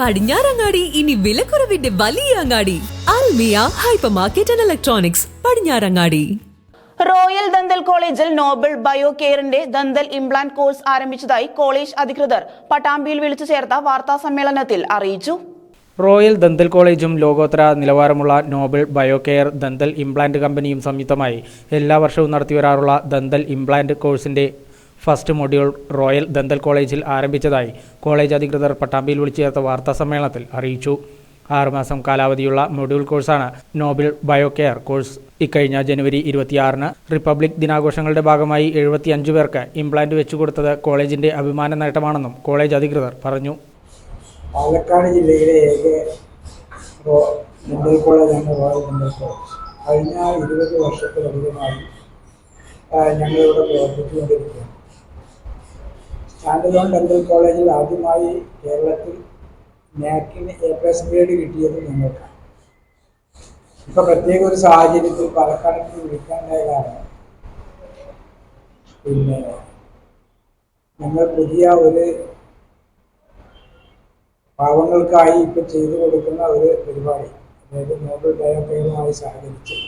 പടിഞ്ഞാറങ്ങാടി ഇനി വിലക്കുറവിന്റെ വലിയ അങ്ങാടി. Almiya hyper market and electronics Padinjarangadi. Royal dental കോളേജിൽ നോബൽ ബയോ കെയറിന്റെ ദന്തൽ ഇംപ്ലാന്റ് കോഴ്സ് ആരംഭിച്ചതായി കോളേജ് അധികൃതർ പട്ടാമ്പിയിൽ വിളിച്ചു ചേർത്ത വാർത്താ സമ്മേളനത്തിൽ അറിയിച്ചു. റോയൽ ദന്തൽ കോളേജും ലോകോത്തര നിലവാരമുള്ള നോബൽ ബയോകെയർ ദന്തൽ ഇംപ്ലാന്റ് കമ്പനിയും സംയുക്തമായി എല്ലാ വർഷവും നടത്തിവരാറുള്ള ദന്തൽ ഇംപ്ലാന്റ് കോഴ്സിന്റെ ഫസ്റ്റ് മൊഡ്യൂൾ റോയൽ ദന്തൽ കോളേജിൽ ആരംഭിച്ചതായി കോളേജ് അധികൃതർ പട്ടാമ്പിയിൽ വിളിച്ചു ചേർത്ത സമ്മേളനത്തിൽ അറിയിച്ചു. ആറുമാസം കാലാവധിയുള്ള മൊഡ്യൂൾ കോഴ്സാണ് നോബിൾ ബയോകെയർ കോഴ്സ്. ഇക്കഴിഞ്ഞ ജനുവരി ഇരുപത്തിയാറിന് റിപ്പബ്ലിക് ദിനാഘോഷങ്ങളുടെ ഭാഗമായി എഴുപത്തിയഞ്ച് പേർക്ക് ഇംപ്ലാന്റ് വെച്ചുകൊടുത്തത് കോളേജിന്റെ അഭിമാന നേട്ടമാണെന്നും കോളേജ് അധികൃതർ പറഞ്ഞു. പാലക്കാട് ജില്ലയിലെ ഏക കോളേജാണ് റോയൽ കഴിഞ്ഞ ഇരുപത് വർഷത്തിലധികമായി ഞങ്ങളിവിടെ പ്രവർത്തിച്ചുകൊണ്ടിരിക്കുകയാണ്. സ്റ്റാൻഡ് ലോൺ ഡെന്റൽ കോളേജിൽ ആദ്യമായി കേരളത്തിൽ നാക്കിന് എ പ്ലസ് ഗ്രേഡ് കിട്ടിയത് ഞങ്ങൾക്കാണ്. ഇപ്പൊ പ്രത്യേക ഒരു സാഹചര്യത്തിൽ പാലക്കാടേക്ക് വിളിക്കാണ്ടായ കാരണം പിന്നെ ഞങ്ങൾ പുതിയ ഒരു പാവങ്ങൾക്കായി ഇപ്പൊ ചെയ്തു കൊടുക്കുന്ന ഒരു പരിപാടി അതായത് നോബൽ ബയോകെയറുമായി സഹകരിച്ച്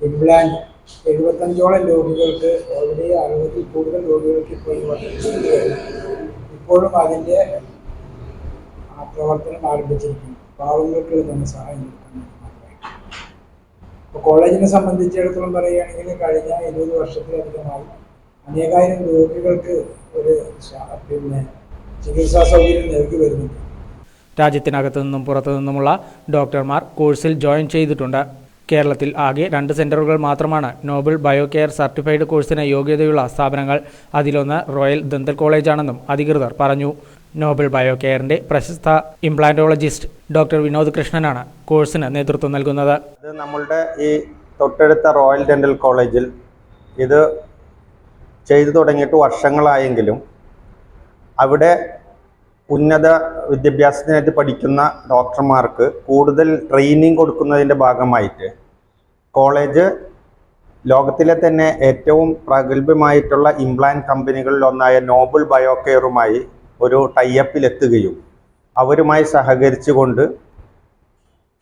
ഇംപ്ലാന്റ് എഴുപത്തഞ്ചോളം രോഗികൾക്ക് ഓൾറെഡി അറുപതിൽ കൂടുതൽ രോഗികൾക്ക് ഇപ്പോൾ ഈ ഇപ്പോഴും അതിന്റെ പ്രവർത്തനം ആരംഭിച്ചിരിക്കുന്നു. പാവങ്ങൾക്ക് തന്നെ സഹായം ഇപ്പോൾ കോളേജിനെ സംബന്ധിച്ചിടത്തോളം പറയുകയാണെങ്കിൽ കഴിഞ്ഞ ഇരുപത് വർഷത്തിലധികമായി അനേകായിരം രോഗികൾക്ക് ഒരു പിന്നെ ചികിത്സാ സൗകര്യം നൽകി വരുന്നുണ്ട്. രാജ്യത്തിനകത്തു നിന്നും പുറത്തു നിന്നുമുള്ള ഡോക്ടർമാർ കോഴ്സിൽ ജോയിൻ ചെയ്തിട്ടുണ്ട്. കേരളത്തിൽ ആകെ രണ്ട് സെന്ററുകൾ മാത്രമാണ്. നോബൽ ബയോകെയർ സർട്ടിഫൈഡ് കോഴ്സിന് യോഗ്യതയുള്ള സ്ഥാപനങ്ങൾ അതിലൊന്ന് റോയൽ ദന്തൽ കോളേജാണെന്നും അധികൃതർ പറഞ്ഞു. നോബൽ ബയോകെയറിന്റെ പ്രശസ്ത ഇംപ്ലാന്റോളജിസ്റ്റ് ഡോക്ടർ വിനോദ് കൃഷ്ണനാണ് കോഴ്സിന് നേതൃത്വം നൽകുന്നത്. ഇത് നമ്മളുടെ ഈ തൊട്ടടുത്ത റോയൽ ഡെന്റൽ കോളേജിൽ ഇത് ചെയ്തു തുടങ്ങിയിട്ട് വർഷങ്ങളായെങ്കിലും അവിടെ ഉന്നത വിദ്യാഭ്യാസത്തിനായിട്ട് പഠിക്കുന്ന ഡോക്ടർമാർക്ക് കൂടുതൽ ട്രെയിനിങ് കൊടുക്കുന്നതിന്റെ ഭാഗമായിട്ട് കോളേജ് ലോകത്തിലെ തന്നെ ഏറ്റവും പ്രഗത്ഭമായിട്ടുള്ള ഇംപ്ലാന്റ് കമ്പനികളിൽ ഒന്നായ നോബൽ ബയോകെയറുമായി ഒരു ടൈപ്പിലെത്തുകയും അവരുമായി സഹകരിച്ചുകൊണ്ട്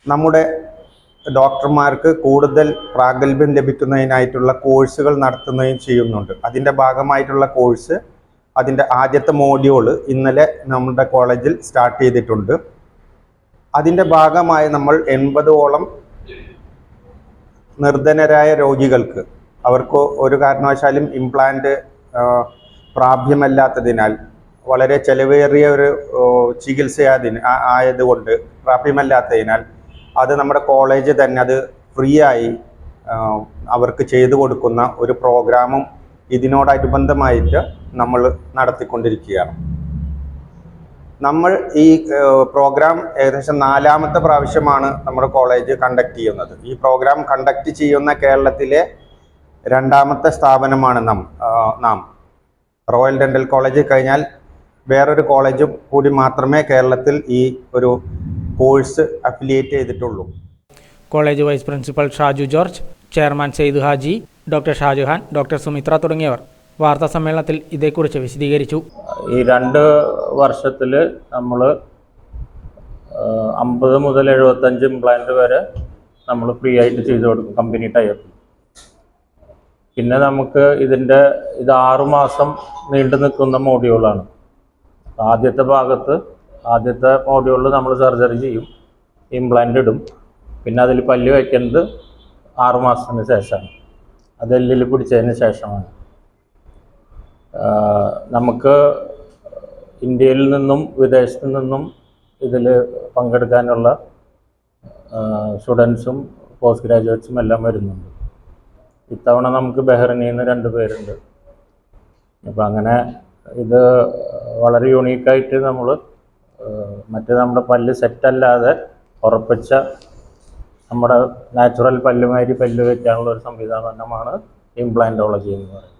നമ്മുടെ ഡോക്ടർമാർക്ക് കൂടുതൽ പ്രാഗൽഭ്യം ലഭിക്കുന്നതിനായിട്ടുള്ള കോഴ്സുകൾ നടത്തുകയും ചെയ്യുന്നുണ്ട്. അതിന്റെ ഭാഗമായിട്ടുള്ള കോഴ്സ് അതിന്റെ ആദ്യത്തെ മോഡ്യൂൾ ഇന്നലെ നമ്മുടെ കോളേജിൽ സ്റ്റാർട്ട് ചെയ്തിട്ടുണ്ട്. അതിന്റെ ഭാഗമായി നമ്മൾ എൺപതോളം നിർധനരായ രോഗികൾക്ക് അവർക്ക് ഒരു കാരണവശാലും ഇംപ്ലാന്റ് പ്രാപ്യമല്ലാത്തതിനാൽ വളരെ ചെലവേറിയ ഒരു ചികിത്സ ആയതുകൊണ്ട് പ്രാപ്യമല്ലാത്തതിനാൽ അത് നമ്മുടെ കോളേജ് തന്നെ അത് ഫ്രീ ആയി അവർക്ക് ചെയ്തു കൊടുക്കുന്ന ഒരു പ്രോഗ്രാമും ഇതിനോടനുബന്ധമായിട്ട് നമ്മൾ നടത്തിക്കൊണ്ടിരിക്കുകയാണ്. നമ്മൾ ഈ പ്രോഗ്രാം ഏകദേശം നാലാമത്തെ പ്രാവശ്യമാണ് നമ്മുടെ കോളേജ് കണ്ടക്ട് ചെയ്യുന്നത്. ഈ പ്രോഗ്രാം കണ്ടക്ട് ചെയ്യുന്ന കേരളത്തിലെ രണ്ടാമത്തെ സ്ഥാപനമാണ് നാം നാം. റോയൽ ഡെന്റൽ കോളേജ് കഴിഞ്ഞാൽ വേറൊരു കോളേജും കൂടി മാത്രമേ കേരളത്തിൽ ഈ ഒരു കോഴ്സ് അഫിലിയേറ്റ് ചെയ്തിട്ടുള്ളൂ. College vice principal Shaju George chairman Syed Haji doctor Shajuhan doctor Sumitra തുടങ്ങിയവർ. വാർത്താ സമ്മേളനത്തിൽ ഇതേക്കുറിച്ച് വിശദീകരിച്ചു. ഈ രണ്ട് വർഷത്തിൽ നമ്മൾ അമ്പത് മുതൽ എഴുപത്തഞ്ച് ഇംപ്ലാന്റ് വരെ നമ്മൾ ഫ്രീ ആയിട്ട് ചെയ്തു കൊടുക്കും കമ്പനി ടൈപ്പ് പിന്നെ നമുക്ക് ഇതിന്റെ ഇത് ആറുമാസം നീണ്ടു നിൽക്കുന്ന മോഡ്യൂളാണ് ആദ്യത്തെ ഭാഗത്ത് ആദ്യത്തെ മോഡ്യൂളിൽ നമ്മൾ സർജറി ചെയ്യും ഇംപ്ലാന്റ് ഇടും. പിന്നെ അതിൽ പല്ല് വയ്ക്കുന്നത് ആറുമാസത്തിന് ശേഷമാണ്. അത് എല്ലിൽ പിടിച്ചതിന് ശേഷമാണ്. നമുക്ക് ഇന്ത്യയിൽ നിന്നും വിദേശത്തു നിന്നും ഇതിൽ പങ്കെടുക്കാനുള്ള സ്റ്റുഡൻസും പോസ്റ്റ് ഗ്രാജുവേറ്റ്സും എല്ലാം വരുന്നുണ്ട്. ഇത്തവണ നമുക്ക് ബഹ്റിനിൽ നിന്ന് രണ്ട് പേരുണ്ട്. അപ്പം അങ്ങനെ ഇത് വളരെ യുണീക്കായിട്ട് നമ്മൾ മറ്റേ നമ്മുടെ പല്ല് സെറ്റല്ലാതെ ഉറപ്പിച്ച നമ്മുടെ നാച്ചുറൽ പല്ലുമാതിരി പല്ല് വെക്കാനുള്ള ഒരു സംവിധാനമാണ് ഇംപ്ലാന്റോളജി എന്ന് പറയുന്നത്.